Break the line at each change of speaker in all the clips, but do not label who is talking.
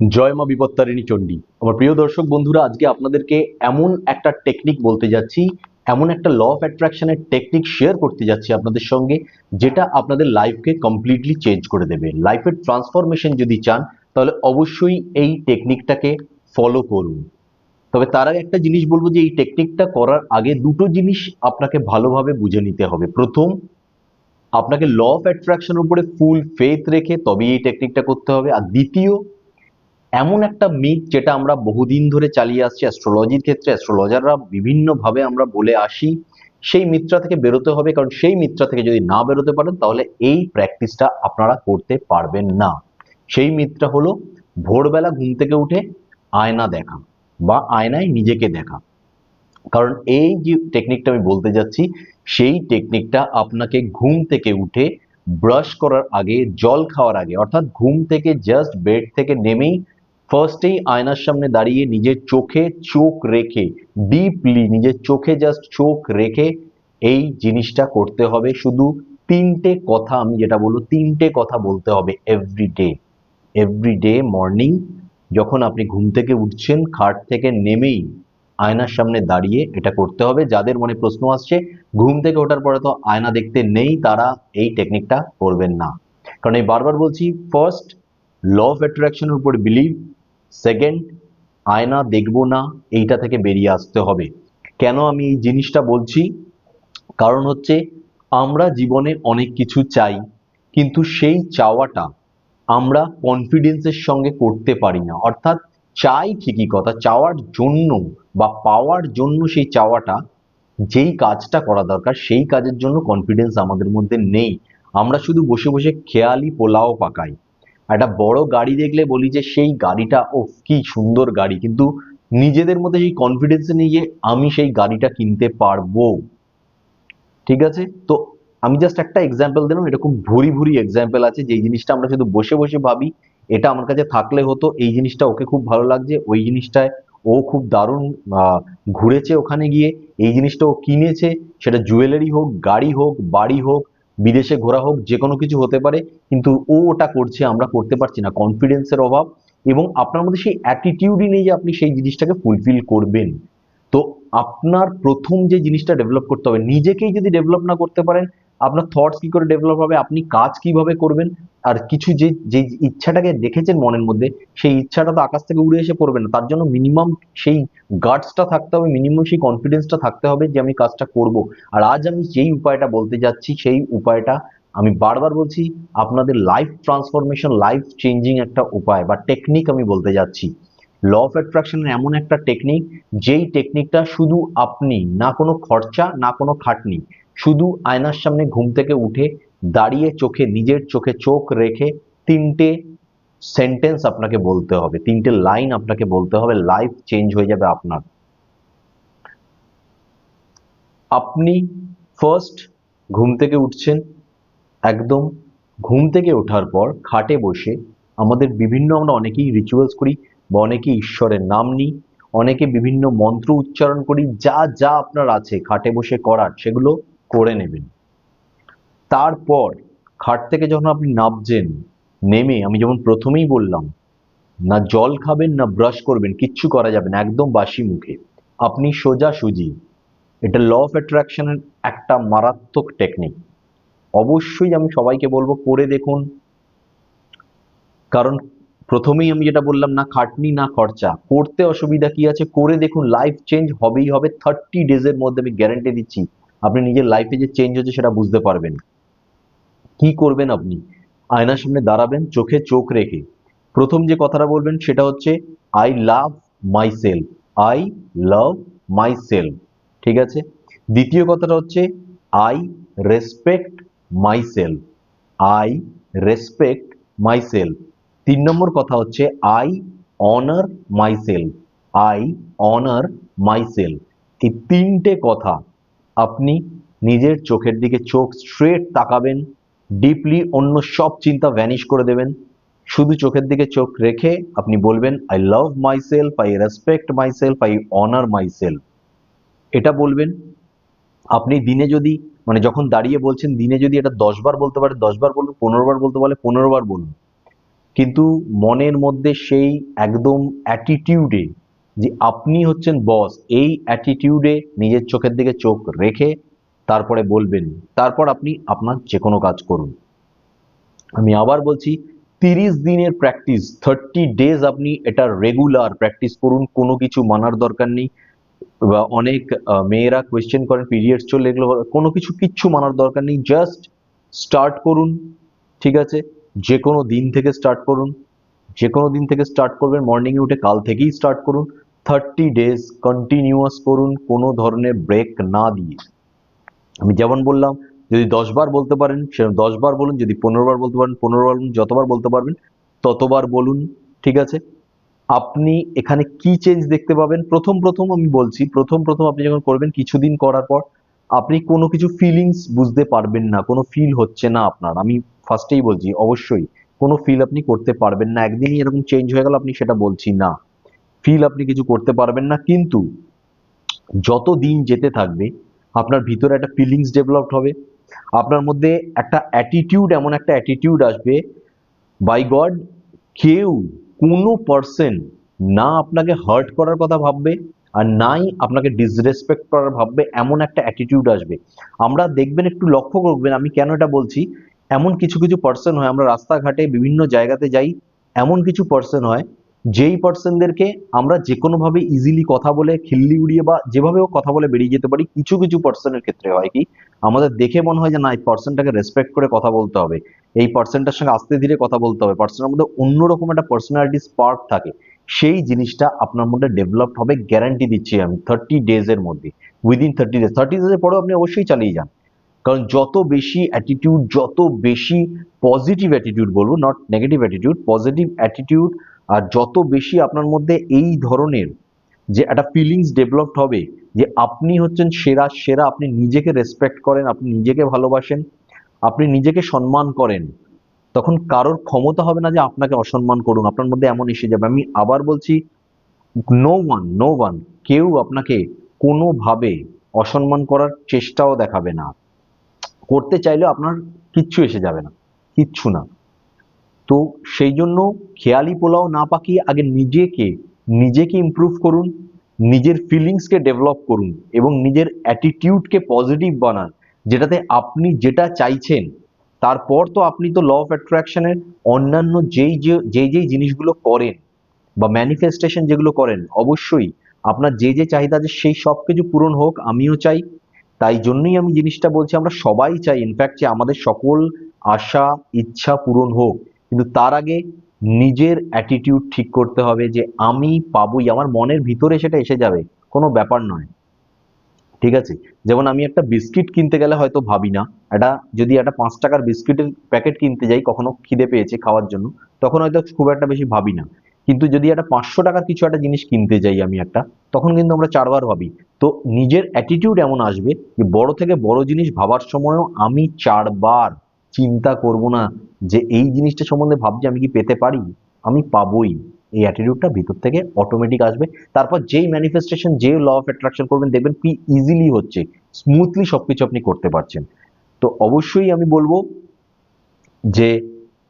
জয় মা বিপত্তারিণী চণ্ডী। আমার প্রিয় দর্শক বন্ধুরা, আজকে আপনাদেরকে এমন একটা টেকনিক বলতে যাচ্ছি, এমন একটা ল অফ অ্যাট্রাকশনের টেকনিক শেয়ার করতে যাচ্ছি আপনাদের সঙ্গে, যেটা আপনাদের লাইফকে কমপ্লিটলি চেঞ্জ করে দেবে। লাইফের ট্রান্সফরমেশন যদি চান, তাহলে অবশ্যই এই টেকনিকটাকে ফলো করুন। তবে তার আগে একটা জিনিস বলব যে, এই টেকনিকটা করার আগে দুটো জিনিস আপনাকে ভালোভাবে বুঝে নিতে হবে। প্রথম, আপনাকে ল অফ অ্যাট্রাকশনের উপরে ফুল ফেথ রেখে তবেই এই টেকনিকটা করতে হবে। আর দ্বিতীয় এমন একটা মিথ যেটা আমরা বহুদিন ধরে চালিয়ে আসছি অ্যাস্ট্রোলজির ক্ষেত্রে অ্যাস্ট্রোলজাররা বিভিন্নভাবে আমরা বলে আসি, সেই মিত্রা থেকে বেরোতে হবে। কারণ সেই মিত্রা থেকে যদি না বেরোতে পারেন, তাহলে এই প্র্যাকটিসটা আপনারা করতে পারবেন না। সেই মিত্রা হলো ভোরবেলা ঘুম থেকে উঠে আয়না দেখা বা আয়নায় নিজেকে দেখা। কারণ এই যে টেকনিকটা আমি বলতে যাচ্ছি, সেই টেকনিকটা আপনাকে ঘুম থেকে উঠে ব্রাশ করার আগে, জল খাওয়ার আগে, অর্থাৎ ঘুম থেকে জাস্ট বেড থেকে নেমেই ফার্স্টেই আয়নার সামনে দাঁড়িয়ে নিজের চোখে চোখ রেখে ডিপলি নিজের চোখে জাস্ট চোখ রেখে এই জিনিসটা করতে হবে। শুধু তিনটে কথা আমি যেটা বলব, তিনটে কথা বলতে হবে every day every day morning যখন আপনি ঘুম থেকে উঠছেন, খাট থেকে নেমেই আয়নার সামনে দাঁড়িয়ে এটা করতে হবে। যাদের মনে প্রশ্ন আসছে, ঘুম থেকে ওঠার পরে তো আয়না দেখতে নেই, তারা এই টেকনিকটা করবেন না। কারণ এই বারবার বলছি ফার্স্ট ল অফ অ্যাট্রাকশনের উপর বিলিভ সেকেন্ড আয়না দেখব না, এইটা থেকে বেরিয়ে আসতে হবে। কেন আমি এই জিনিসটা বলছি? কারণ হচ্ছে, আমরা জীবনে অনেক কিছু চাই, কিন্তু সেই চাওয়াটা আমরা কনফিডেন্সের সঙ্গে করতে পারি না। অর্থাৎ, চাই ঠিকই কথা, চাওয়ার জন্য বা পাওয়ার জন্য সেই চাওয়াটা, যেই কাজটা করা দরকার, সেই কাজের জন্য কনফিডেন্স আমাদের মধ্যে নেই। আমরা শুধু বসে বসে খেয়ালি পোলাও পাকাই। একটা বড় গাড়ি দেখলে বলি যে সেই গাড়িটা ও কি সুন্দর গাড়ি। কিন্তু নিজেদের মধ্যে সেই কনফিডেন্স নেই যে আমি সেই গাড়িটা কিনতে পারব। ঠিক আছে? তো আমি জাস্ট একটা এক্সাম্পল দিলাম, এরকম ভুরি ভুরি এক্সাম্পল আছে যে জিনিসটা আমরা শুধু বসে বসে ভাবি, এটা আমার কাছে থাকলে হতো, এই জিনিসটা ওকে খুব ভালো লাগছে, ওই জিনিসটায় ও খুব দারুণ ঘুরেছে ওখানে গিয়ে, এই জিনিসটা ও কিনেছে, সেটা জুয়েলারি হোক, গাড়ি হোক, বাড়ি হোক বিদেশে ঘোরা হোক, যে কোনো কিছু হতে পারে, কিন্তু ও ওটা করছে, আমরা করতে পারছি না। কনফিডেন্সের অভাব এবং আপনার মধ্যে সেই অ্যাটিটিউডই নেই যে আপনি সেই জিনিসটাকে ফুলফিল করবেন। তো আপনার প্রথম যে জিনিসটা ডেভেলপ করতে হবে, নিজেকেই যদি ডেভেলপ না করতে পারেন, আপনার থটস কী করে ডেভেলপ হবে, আপনি কাজ কীভাবে করবেন আর কিছু যে যে ইচ্ছাটাকে দেখেছেন মনের মধ্যে, সেই ইচ্ছাটা তো আকাশ থেকে উড়ে এসে পড়বে না। তার জন্য মিনিমাম সেই গার্ডসটা থাকতে হবে মিনিমাম সেই কনফিডেন্সটা থাকতে হবে যে আমি কাজটা করব। আর আজ আমি যেই উপায়টা বলতে যাচ্ছি, সেই উপায়টা আমি বারবার বলছি, আপনাদের লাইফ ট্রান্সফরমেশন লাইফ চেঞ্জিং একটা উপায় বা টেকনিক আমি বলতে যাচ্ছি। ল অফ অ্যাট্রাকশনের এমন একটা টেকনিক যেই টেকনিকটা শুধু আপনি, না কোনো খরচা, না কোনো খাটনি, শুধু আয়নার সামনে ঘুম থেকে উঠে দাঁড়িয়ে চোখে, নিজের চোখে চোখ রেখে তিনটে সেন্টেন্স আপনাকে বলতে হবে। তিনটে লাইন আপনাকে বলতে হবে লাইফ চেঞ্জ হয়ে যাবে আপনার। আপনি ফার্স্ট ঘুম থেকে উঠছেন, একদম ঘুম থেকে ওঠার পর খাটে বসে আমাদের বিভিন্ন আমরা অনেকেই রিচুয়ালস করি বা অনেকে ঈশ্বরের নাম নিই, অনেকে বিভিন্ন মন্ত্র উচ্চারণ করি, যা যা আপনার আছে, খাটে বসে করার, সেগুলো করে নেবেন। তারপর খাট থেকে যখন আপনি নামছেন, নেমে আমি যেমন প্রথমেই বললাম, না জল খাবেন, না ব্রাশ করবেন, কিচ্ছু করা যাবে না, একদম বাসি মুখে। আপনি সোজা সুজি। এটা ল অফ অ্যাট্রাকশনের একটা মারাত্মক টেকনিক অবশ্যই আমি সবাইকে বলব, করে দেখুন। কারণ প্রথমেই আমি যেটা বললাম, না খাটনি, না খরচা। করতে অসুবিধা কি আছে? করে দেখুন লাইফ চেঞ্জ হবেই হবে। থার্টি ডেজের মধ্যে আমি গ্যারান্টি দিচ্ছি, আপনি নিজের লাইফে যে চেঞ্জ হচ্ছে সেটা বুঝতে পারবেন। কি করবেন আপনি? আয়নার সামনে দাঁড়াবেন, চোখে চোখ রেখে। প্রথম যে কথাটা বলবেন সেটা হচ্ছে I love myself I love myself ঠিক আছে? দ্বিতীয় কথাটা হচ্ছে I respect myself I respect myself তিন নম্বর কথা হচ্ছে I honour myself I honour myself এই তিনটে কথা আপনি নিজের চোখের দিকে চোখ স্ট্রেট তাকাবেন ডিপলি অন্য সব চিন্তা ভ্যানিশ করে দেবেন। শুধু চোখের দিকে চোখ রেখে আপনি বলবেন I love myself I respect myself I honour myself এটা বলবেন। আপনি দিনে যদি মানে যখন দাঁড়িয়ে বলছেন, দিনে যদি এটা দশ বার বলতে পারে, দশ বার বলুন, পনেরো বার বলতে পারে, পনেরো বার বলুন। কিন্তু মনের মধ্যে সেই একদম অ্যাটিটিউডে যে আপনি হচ্ছেন বস এই অ্যাটিটিউডে নিজের চোখের দিকে চোখ রেখে তারপরে বলবেন, তারপর আপনি আপনার যে কোনো কাজ করুন। আমি আবার বলছি, তিরিশ দিনের প্র্যাকটিস থার্টি ডেজ আপনি এটা রেগুলার প্র্যাকটিস করুন, কোনো কিছু মানার দরকার নেই। বা অনেক মেয়েরা কোয়েশ্চেন করেন পিরিয়ডস চলে এগুলো, কোনো কিছু কিচ্ছু মানার দরকার নেই জাস্ট স্টার্ট করুন, ঠিক আছে? যে কোনো দিন থেকে স্টার্ট করুন যে কোনো দিন থেকে স্টার্ট করবেন মর্নিংয়ে উঠে কাল থেকেই স্টার্ট করুন থার্টি ডেজ কন্টিনিউয়াস করুন, কোনো ধরনের ব্রেক না দিয়ে। আমি যেমন বললাম, যদি দশ বার বলতে পারেন সে দশ বার বলুন, যদি পনেরো বার বলতে পারেন পনেরো বার বলুন, যতবার বলতে পারবেন, ততবার বলুন, ঠিক আছে? আপনি এখানে কি চেঞ্জ দেখতে পাবেন? প্রথম প্রথম আমি বলছি, প্রথম প্রথম আপনি যখন করবেন, কিছুদিন করার পর আপনি কোনো কিছু ফিলিংস বুঝতে পারবেন না, কোনো ফিল হচ্ছে না আপনার। আমি ফার্স্টেই বলছি, অবশ্যই কোনো ফিল আপনি করতে পারবেন না। একদিনই এরকম চেঞ্জ হয়ে গেল, আপনি সেটা বলছি না। ফিল আপনি কিছু করতে পারবেন না, কিন্তু যত দিন যেতে থাকবে আপনার ভিতরে একটা ফিলিংস ডেভেলপড হবে। আপনার মধ্যে একটা অ্যাটিটিউড এমন একটা অ্যাটিটিউড আসবে বাই গড কেউ কোনো পার্সন না আপনাকে হার্ট করার কথা ভাববে আর নাই আপনাকে ডিসরেসপেক্ট করার ভাববে, এমন একটা অ্যাটিটিউড আসবে। আমরা দেখবেন, একটু লক্ষ্য করবেন, আমি কেন এটা বলছি? এমন কিছু কিছু পার্সন হয়, আমরা রাস্তাঘাটে বিভিন্ন জায়গাতে যাই, এমন কিছু পার্সন হয় যেই পার্সনদেরকে আমরা যে কোনোভাবে ইজিলি কথা বলে খিল্লি উড়িয়ে বা যেভাবেও কথা বলে বেরিয়ে যেতে পারি, কিছু কিছু পার্সনের ক্ষেত্রে হয় কি, আমাদের দেখে মনে হয় যে না, এই পার্সনটাকে রেসপেক্ট করে কথা বলতে হবে। এই পার্সনটার সঙ্গে আস্তে ধীরে কথা বলতে হবে। পার্সনের মধ্যে অন্যরকম একটা পার্সোনালিটি স্পার্ক থাকে। সেই জিনিসটা আপনার মধ্যে ডেভেলপ হবে গ্যারান্টি দিচ্ছি আমি থার্টি ডেজের মধ্যে উইদিন থার্টি ডেজ থার্টি ডেজের পরেও আপনি অবশ্যই চালিয়ে যান। কারণ যত বেশি অ্যাটিটিউড যত বেশি পজিটিভ অ্যাটিটিউড বলব not negative attitude positive attitude আর যত বেশি আপনার মধ্যে এই ধরনের যে একটা ফিলিংস ডেভেলপড হবে, যে আপনি হচ্ছেন সেরা সেরা আপনি নিজেকে রেসপেক্ট করেন, আপনি নিজেকে ভালোবাসেন, আপনি নিজেকে সম্মান করেন, তখন কারোর ক্ষমতা হবে না যে আপনাকে অসম্মান করুন, আপনার মধ্যে এমন এসে যাবে। আমি আবার বলছি নো ওয়ান নো ওয়ান কেউ আপনাকে কোনোভাবে অসম্মান করার চেষ্টাও দেখাবে না। করতে চাইলেও আপনার কিচ্ছু এসে যাবে না, কিচ্ছু না। তো সেই জন্য খেয়ালি পোলাও না পাকিয়ে আগে নিজেকে নিজেকে ইমপ্রুভ করুন, নিজের ফিলিংসকে ডেভেলপ করুন এবং নিজের অ্যাটিটিউডকে পজিটিভ বানান, যেটাতে আপনি যেটা চাইছেন, তারপর তো আপনি তো ল অফ অ্যাট্রাকশনের অন্যান্য যেই যে, যেই যেই জিনিসগুলো করেন বা ম্যানিফেস্টেশন যেগুলো করেন, অবশ্যই আপনার যে যে চাহিদা আছে সেই সব কিছু পূরণ হোক, আমিও চাই। তাই জন্যই আমি জিনিসটা বলছি, আমরা সবাই চাই ইনফ্যাক্ট যে আমাদের সকল আশা, ইচ্ছা পূরণ হোক। কিন্তু তার আগে নিজের অ্যাটিটিউড ঠিক করতে হবে যে আমি পাবই, আমার মনের ভিতরে সেটা এসে যাবে, কোনো ব্যাপার নয়। ঠিক আছে? যেমন আমি একটা বিস্কিট কিনতে গেলে হয়তো ভাবি না, একটা যদি একটা পাঁচ টাকার বিস্কিটের প্যাকেট কিনতে যাই, কখনো খিদে পেয়েছে খাওয়ার জন্য, তখন হয়তো খুব একটা বেশি ভাবি না। কিন্তু যদি একটা পাঁচশো টাকার কিছু একটা জিনিস কিনতে যাই আমি একটা, তখন কিন্তু আমরা চারবার ভাবি। তো নিজের অ্যাটিটিউড এমন আসবে যে বড় থেকে বড় জিনিস ভাবার সময়ও আমি চারবার চিন্তা করব না যে এই জিনিসটা সম্বন্ধে ভাবছি আমি কি পেতে পারি? আমি পাবোই। এই অ্যাটিটিউডটা ভিতর থেকে অটোমেটিক আসবে। তারপর যেই ম্যানিফেস্টেশন যে ল অফ অ্যাট্রাকশন করবেন, দেখবেন কি ইজিলি হচ্ছে। স্মুথলি সবকিছু আপনি করতে পারছেন। তো অবশ্যই আমি বলব যে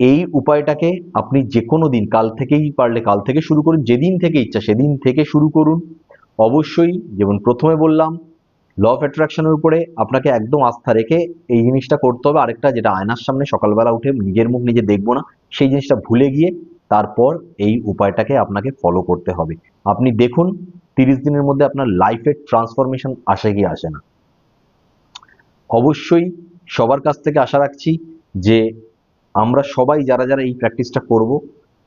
এই উপায়টাকে আপনি যে কোনো দিন, কাল থেকেই পারলে কাল থেকে শুরু করুন, যেদিন থেকে ইচ্ছা সেদিন থেকে শুরু করুন। অবশ্যই, যেমন প্রথমে বললাম ল অফ অ্যাট্রাকশনের উপরে আপনাকে একদম আস্থা রেখে এই জিনিসটা করতে হবে। আরেকটা যেটা আয়নার সামনে সকালবেলা উঠে নিজের মুখ নিজে দেখব না, সেই জিনিসটা ভুলে গিয়ে তারপর এই উপায়টাকে আপনাকে ফলো করতে হবে। আপনি দেখুন, তিরিশ দিনের মধ্যে আপনার লাইফের ট্রান্সফরমেশন আসে কি আসে না। অবশ্যই সবার কাছ থেকে আশা রাখছি যে আমরা সবাই যারা যারা এই প্র্যাকটিসটা করব,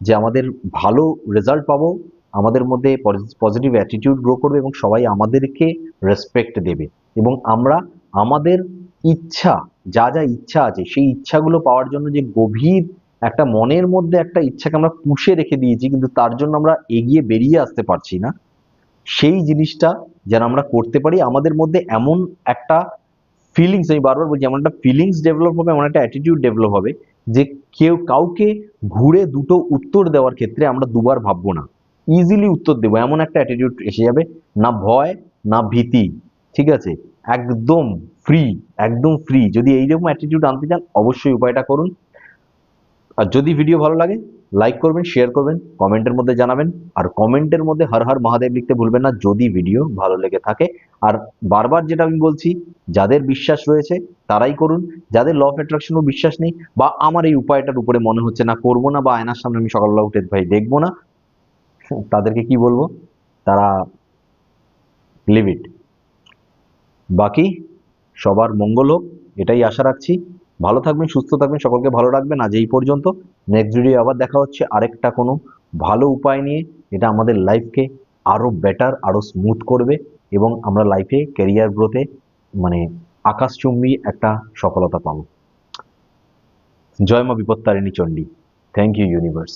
যে আমাদের ভালো রেজাল্ট পাবো আমাদের মধ্যে পজিটিভ অ্যাটিটিউড গ্রো করবে এবং সবাই আমাদেরকে রেসপেক্ট দেবে। এবং আমরা আমাদের ইচ্ছা, যা যা ইচ্ছা আছে, সেই ইচ্ছাগুলো পাওয়ার জন্য যে গভীর একটা মনের মধ্যে একটা ইচ্ছাকে আমরা পুষে রেখে দিয়েছি, কিন্তু তার জন্য আমরা এগিয়ে বেরিয়ে আসতে পারছি না। সেই জিনিসটা যেন আমরা করতে পারি, আমাদের মধ্যে এমন একটা ফিলিংস আমি বারবার বলছি, এমন একটা ফিলিংস ডেভেলপ হবে, এমন একটা অ্যাটিটিউড ডেভেলপ হবে যে কেউ কাউকে ঘুরে দুটো উত্তর দেওয়ার ক্ষেত্রে আমরা দুবার ভাববো না। ইজিলি উত্তর দেবো। এমন একটা অ্যাটিটিউড এসে যাবে, না ভয়, না ভীতি, ঠিক আছে? একদম ফ্রি একদম ফ্রি যদি এইরকম অ্যাটিটিউড আনতে চান, অবশ্যই উপায়টা করুন। আর যদি ভিডিও ভালো লাগে লাইক করবেন শেয়ার করবেন, কমেন্টের মধ্যে জানাবেন। আর কমেন্টের মধ্যে হর হর মহাদেব লিখতে ভুলবেন না, যদি ভিডিও ভালো লেগে থাকে। আর বারবার যেটা আমি বলছি, যাদের বিশ্বাস রয়েছে, তারাই করুন। যাদের ল অফ অ্যাট্রাকশনও বিশ্বাস নেই, বা আমার এই উপায়টার উপরে মনে হচ্ছে না, করব না, বা আয়নার সামনে আমি সকালবেলা উঠে ভাই দেখব না তাদেরকে কি বলব? তারা লিভ ইট বাকি, সবার মঙ্গল হোক, এটাই আশা রাখছি। ভালো থাকবেন, সুস্থ থাকবেন, সকলকে ভালো রাখবেন। আজ এই পর্যন্ত। নেক্সট ভিডিও আবার দেখা হচ্ছে আরেকটা কোনো ভালো উপায় নিয়ে। এটা আমাদের লাইফকে আরও বেটার আরও স্মুথ করবে এবং আমরা লাইফে ক্যারিয়ার গ্রোথে মানে আকাশচুম্বী একটা সফলতা পাবো। জয় মা Bipattarini Chandi. Thank you universe